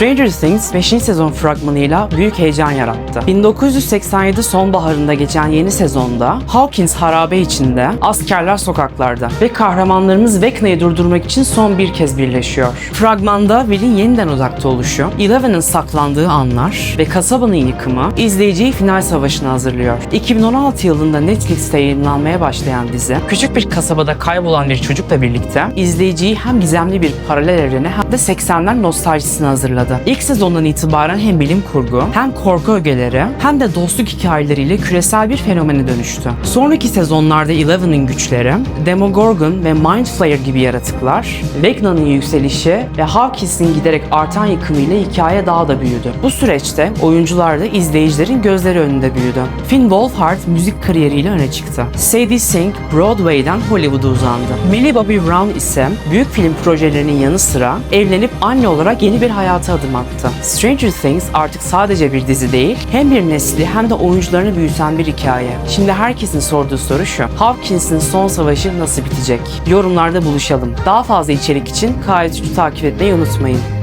Stranger Things 5. sezon fragmanıyla büyük heyecan yarattı. 1987 sonbaharında geçen yeni sezonda Hawkins harabe içinde, askerler sokaklarda ve kahramanlarımız Vecna'yı durdurmak için son bir kez birleşiyor. Fragmanda Will'in yeniden uzakta oluşu, Eleven'ın saklandığı anlar ve kasabanın yıkımı izleyiciyi final savaşına hazırlıyor. 2016 yılında Netflix'te yayınlanmaya başlayan dizi, küçük bir kasabada kaybolan bir çocukla birlikte izleyiciyi hem gizemli bir paralel evrene hem de 80'ler nostaljisine hazırladı. İlk sezondan itibaren hem bilim kurgu, hem korku ögeleri, hem de dostluk hikayeleriyle küresel bir fenomene dönüştü. Sonraki sezonlarda Eleven'ın güçleri, Demogorgon ve Mind Flayer gibi yaratıklar, Vecna'nın yükselişi ve Hawkins'in giderek artan yıkımıyla hikaye daha da büyüdü. Bu süreçte oyuncular da izleyicilerin gözleri önünde büyüdü. Finn Wolfhard müzik kariyeriyle öne çıktı. Sadie Sink Broadway'den Hollywood'a uzandı. Millie Bobby Brown ise büyük film projelerinin yanı sıra evlenip anne olarak yeni bir hayata adım attı. Stranger Things artık sadece bir dizi değil, hem bir nesli hem de oyuncularını büyüten bir hikaye. Şimdi herkesin sorduğu soru şu. Hawkins'in son savaşı nasıl bitecek? Yorumlarda buluşalım. Daha fazla içerik için KS3'ü takip etmeyi unutmayın.